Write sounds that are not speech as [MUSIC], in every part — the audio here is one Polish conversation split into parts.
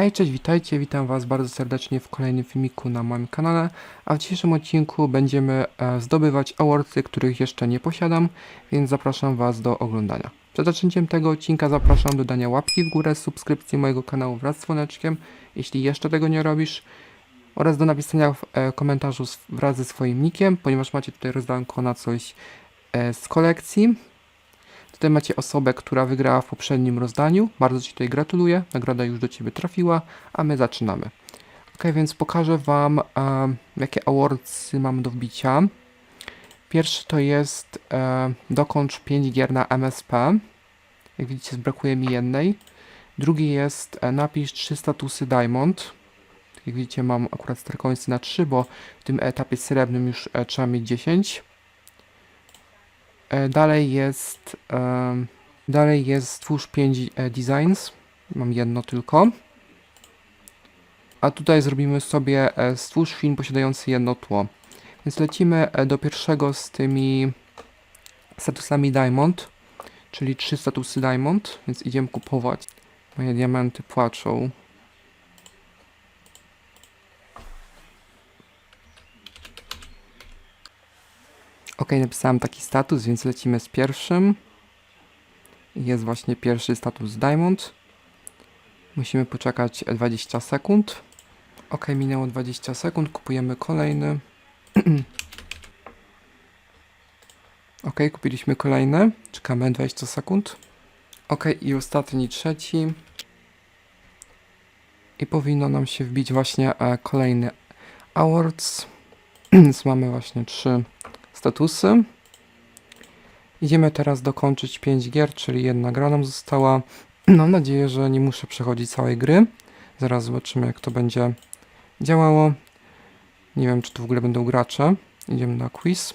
Hej, cześć, witajcie, witam Was bardzo serdecznie w kolejnym filmiku na moim kanale, a w dzisiejszym odcinku będziemy e, zdobywać awardsy, których jeszcze nie posiadam, więc zapraszam Was do oglądania. Przed zaczęciem tego odcinka zapraszam do dania łapki w górę, subskrypcji mojego kanału wraz z dzwoneczkiem, jeśli jeszcze tego nie robisz, oraz do napisania w e, komentarzu wraz ze swoim nickiem, ponieważ macie tutaj rozdanko na coś e, z kolekcji. Tutaj macie osobę, która wygrała w poprzednim rozdaniu. Bardzo Ci tutaj gratuluję. Nagroda już do Ciebie trafiła, a my zaczynamy. Ok, więc pokażę Wam, jakie awardsy mam do wbicia. Pierwszy to jest e, dokończ 5 gier na MSP. Jak widzicie, brakuje mi jednej. Drugi jest e, napisz 3 statusy Diamond. Jak widzicie, mam akurat Starcoinsy na 3, bo w tym etapie srebrnym już e, trzeba mieć 10. E, Dalej jest dalej jest stwórz 5 e, designs. Mam jedno tylko. A tutaj zrobimy sobie e, stwórz film posiadający jedno tło. Więc lecimy do pierwszego z tymi statusami Diamond, czyli trzy statusy Diamond, więc idziemy kupować. Moje diamenty płaczą. Ok, napisałem taki status, więc lecimy z pierwszym. Jest właśnie pierwszy status Diamond. Musimy poczekać 20 sekund. Ok, minęło 20 sekund, kupujemy kolejny. [CLEARS THROAT] ok, kupiliśmy kolejny. Czekamy 20 sekund. Ok, i ostatni, trzeci. I powinno nam się wbić właśnie e, kolejny awards. [CLEARS THROAT] Więc mamy właśnie trzy statusy. Idziemy teraz dokończyć 5 gier, czyli jedna gra nam została. Mam nadzieję, że nie muszę przechodzić całej gry. Zaraz zobaczymy, jak to będzie działało. Nie wiem, czy tu w ogóle będą gracze. Idziemy na quiz.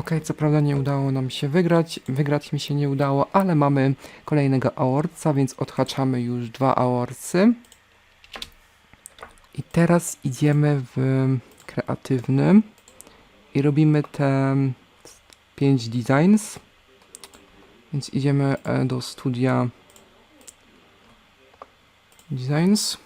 Ok, co prawda nie udało nam się wygrać, wygrać mi się nie udało, ale mamy kolejnego awardsa, więc odhaczamy już dwa awardsy. I teraz idziemy w kreatywny i robimy te 5 designs. Więc idziemy e, do studia designs.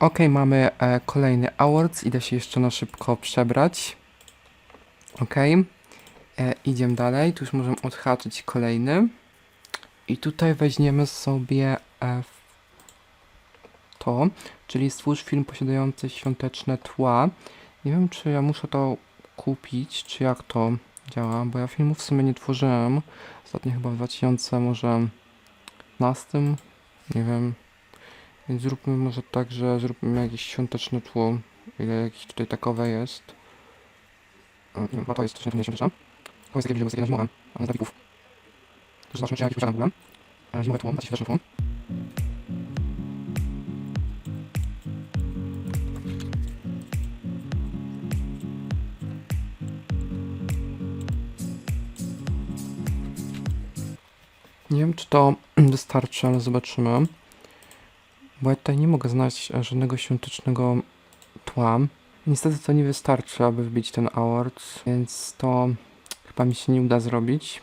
Ok, mamy e, kolejny awards. Idę się jeszcze na szybko przebrać. Ok. E, idziemy dalej. Tu już możemy odhaczyć kolejny. I tutaj weźmiemy sobie e, to, czyli stwórz film posiadający świąteczne tła. Nie wiem, czy ja muszę to kupić, czy jak to działa, bo ja filmów w sumie nie tworzyłem. Ostatnio chyba w 2000 może 15, nie wiem. Więc zróbmy może tak, że zróbmy jakieś świąteczne tło, ile jakieś tutaj takowe jest. Chyba to jest też nie świąteczne. To jest takie, że jest zimowym, a z nawików. To zobaczmy, czy ja jakieś posiadam w ogóle. Zimowe tło, znaczy świąteczne tło. Nie wiem, czy to [CLEARS THROAT] wystarczy, ale zobaczymy. Bo ja tutaj nie mogę znaleźć e, żadnego świątecznego tła. Niestety to nie wystarczy, aby wbić ten award, więc to chyba mi się nie uda zrobić.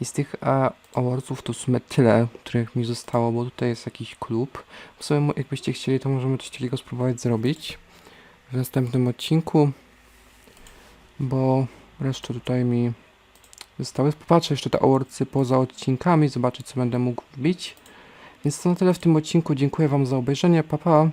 I z tych e, awardsów to w sumie tyle, których mi zostało, bo tutaj jest jakiś klub. W sumie jakbyście chcieli, to możemy coś takiego spróbować zrobić w następnym odcinku, bo resztę tutaj mi zostały. Popatrzę jeszcze te awardsy poza odcinkami, zobaczyć co będę mógł wbić. Więc to na tyle w tym odcinku. Dziękuję Wam za obejrzenie. Pa, pa.